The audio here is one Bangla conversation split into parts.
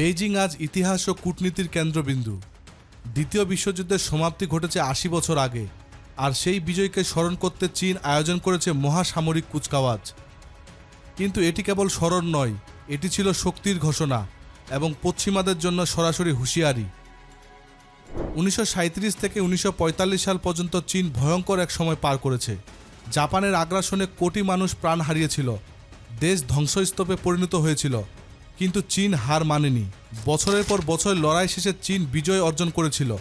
বেইজিং আজ ইতিহাস ও কূটনীতির কেন্দ্রবিন্দু। দ্বিতীয় বিশ্বযুদ্ধের সমাপ্তি ঘটেছে আশি বছর আগে, আর সেই বিজয়কে স্মরণ করতে চীন আয়োজন করেছে মহাসামরিক কুচকাওয়াজ। কিন্তু এটি কেবল স্মরণ নয়, এটি ছিল শক্তির ঘোষণা এবং পশ্চিমাদের জন্য সরাসরি হুঁশিয়ারি। উনিশশো সাঁইত্রিশ থেকে উনিশশো পঁয়তাল্লিশ সাল পর্যন্ত চীন ভয়ঙ্কর এক সময় পার করেছে। জাপানের আগ্রাসনে কোটি মানুষ প্রাণ হারিয়েছিল, দেশ ধ্বংসস্তূপে পরিণত হয়েছিল। কিন্তু চীন হার মানেনি। বছরের পর বছর লড়াই শেষে চীন বিজয় অর্জন করেছিল।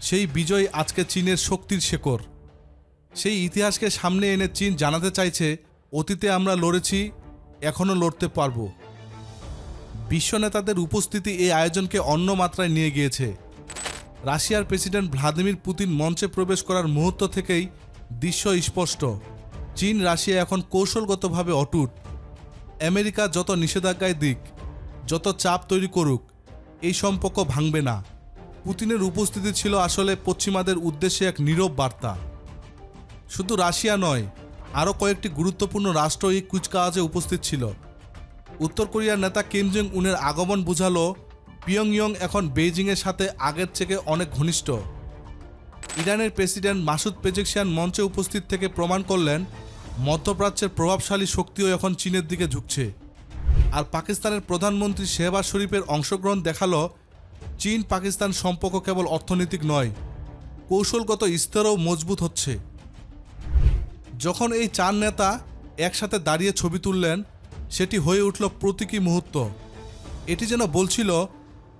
সেই বিজয় আজকে চীনের শক্তির শেকড় সেই ইতিহাসকে সামনে এনে চীন জানাতে চাইছে, অতীতে আমরা লড়েছি, এখনও লড়তে পারব। বিশ্ব নেতাদের উপস্থিতি এই আয়োজনকে অন্য মাত্রায় নিয়ে গিয়েছে। রাশিয়ার প্রেসিডেন্ট ভ্লাদিমির পুতিন মঞ্চে প্রবেশ করার মুহূর্ত থেকেই দৃশ্য স্পষ্ট। চীন রাশিয়া এখন কৌশলগতভাবে অটুট। আমেরিকা যত নিষেধাজ্ঞায় দিক যত চাপ তৈরি করুক, এই সম্পর্ক ভাঙবে না। পুতিনের উপস্থিতি ছিল আসলে পশ্চিমাদের উদ্দেশ্যে এক নীরব বার্তা। শুধু রাশিয়া নয়, আরও কয়েকটি গুরুত্বপূর্ণ রাষ্ট্র এই কুচকাওয়াজে উপস্থিত ছিল। উত্তর কোরিয়ার নেতা কিম জং উনের আগমন বোঝালো, পিয়ংইয়ং এখন বেইজিংয়ের সাথে আগের থেকে অনেক ঘনিষ্ঠ। ইরানের প্রেসিডেন্ট মাসুদ পেজেকশিয়ান মঞ্চে উপস্থিত থেকে প্রমাণ করলেন, মধ্যপ্রাচ্যের প্রভাবশালী শক্তিও এখন চীনের দিকে ঝুঁকছে। আর পাকিস্তানের প্রধানমন্ত্রী শেহবাজ শরীফের অংশগ্রহণ দেখাল, চীন পাকিস্তান সম্পর্ক কেবল অর্থনৈতিক নয়, কৌশলগত স্তরেও মজবুত হচ্ছে। যখন এই চার নেতা একসাথে দাঁড়িয়ে ছবি তুললেন, সেটি হয়ে উঠল প্রতীকী মুহূর্ত। এটি যেন বলছিল,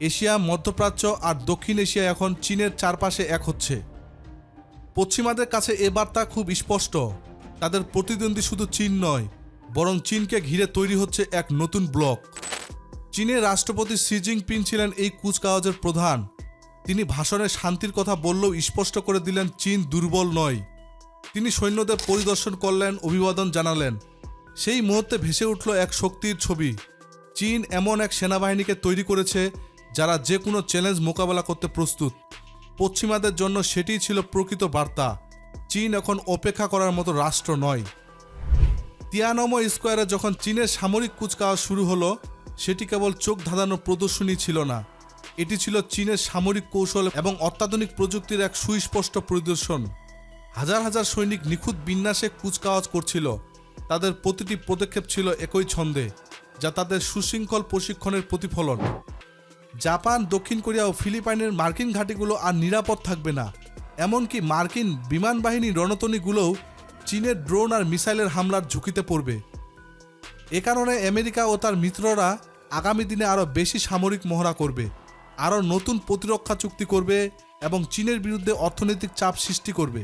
এশিয়া, মধ্যপ্রাচ্য আর দক্ষিণ এশিয়া এখন চীনের চারপাশে এক হচ্ছে। পশ্চিমাদের কাছে এ বার্তা খুব স্পষ্ট, তাদের প্রতিদ্বন্দ্বী শুধু চীন নয়। বরং চীনকে ঘিরে তৈরি হচ্ছে এক নতুন ব্লক। চীনের রাষ্ট্রপতি শি জিনপিং ছিলেন এই কুচকাওয়াজের প্রধান। তিনি ভাষণে শান্তির কথা বললেও স্পষ্ট করে দিলেন, চীন দুর্বল নয়। তিনি সৈন্যদের পরিদর্শন করলেন, অভিবাদন জানালেন। সেই মুহূর্তে ভেসে উঠল এক শক্তির ছবি। চীন এমন এক সেনাবাহিনীকে তৈরি করেছে, যারা যে কোনো চ্যালেঞ্জ মোকাবেলা করতে প্রস্তুত। পশ্চিমাদের জন্য সেটিই ছিল প্রকৃত বার্তা। চীন এখন অপেক্ষা করার মতো রাষ্ট্র নয়। তিয়ানম স্কোয়ারে যখন চীনের সামরিক কুচকাওয়াজ শুরু হলো, সেটি কেবল চোখ ধাঁধানো প্রদর্শনী ছিল না। এটি ছিল চীনের সামরিক কৌশল এবং অত্যাধুনিক প্রযুক্তির এক সুস্পষ্ট প্রদর্শন। হাজার হাজার সৈনিক নিখুঁত বিন্যাসে কুচকাওয়াজ করছিল। তাদের প্রতিটি পদক্ষেপ ছিল একই ছন্দে, যা তাদের সুশৃঙ্খল প্রশিক্ষণের প্রতিফলন। জাপান, দক্ষিণ কোরিয়া ও ফিলিপাইনের মার্কিন ঘাঁটিগুলো আর নিরাপদ থাকবে না। এমনকি মার্কিন বিমান বাহিনী রণতনীগুলোও চীনের ড্রোন আর মিসাইলের হামলার ঝুঁকিতে পড়বে। এ কারণে আমেরিকা ও তার মিত্ররা আগামী দিনে আরও বেশি সামরিক মহড়া করবে, আরও নতুন প্রতিরক্ষা চুক্তি করবে এবং চীনের বিরুদ্ধে অর্থনৈতিক চাপ সৃষ্টি করবে।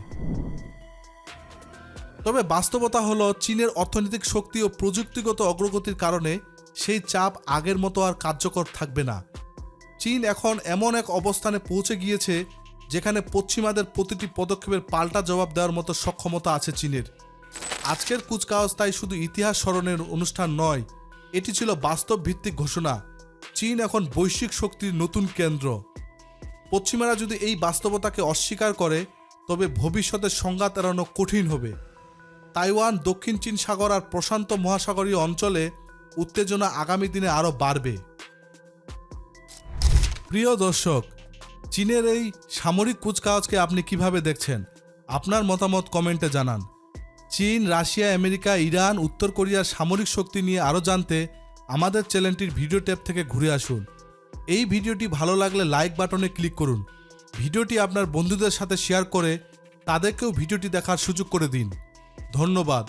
তবে বাস্তবতা হলো, চীনের অর্থনৈতিক শক্তি ও প্রযুক্তিগত অগ্রগতির কারণে সেই চাপ আগের মতো আর কার্যকর থাকবে না। চীন এখন এমন এক অবস্থানে পৌঁছে গিয়েছে যেখানে পশ্চিমাদের প্রতিটি পদক্ষেপের পাল্টা জবাব দেওয়ার মতো সক্ষমতা আছে চীনের। আজকের কুচকাওয়াজ তাই শুধু ইতিহাস স্মরণের অনুষ্ঠান নয়, এটি ছিল বাস্তব ভিত্তিক ঘোষণা। চীন এখন বৈশ্বিক শক্তির নতুন কেন্দ্র। পশ্চিমারা যদি এই বাস্তবতাকে অস্বীকার করে, তবে ভবিষ্যতে সংঘাত এড়ানো কঠিন হবে। তাইওয়ান, দক্ষিণ চীন সাগর আর প্রশান্ত মহাসাগরীয় অঞ্চলে উত্তেজনা আগামী দিনে আরও বাড়বে। প্রিয় দর্শক চীনের এই সামরিক কুচকাওয়াজকে আপনি কীভাবে দেখছেন? আপনার মতামত কমেন্টে জানান। চীন, রাশিয়া, আমেরিকা, ইরান, উত্তর কোরিয়ার সামরিক শক্তি নিয়ে আরও জানতে আমাদের চ্যানেলটির ভিডিও ট্যাব থেকে ঘুরে আসুন। এই ভিডিওটি ভালো লাগলে লাইক বাটনে ক্লিক করুন। ভিডিওটি আপনার বন্ধুদের সাথে শেয়ার করে তাদেরকেও ভিডিওটি দেখার সুযোগ করে দিন। ধন্যবাদ।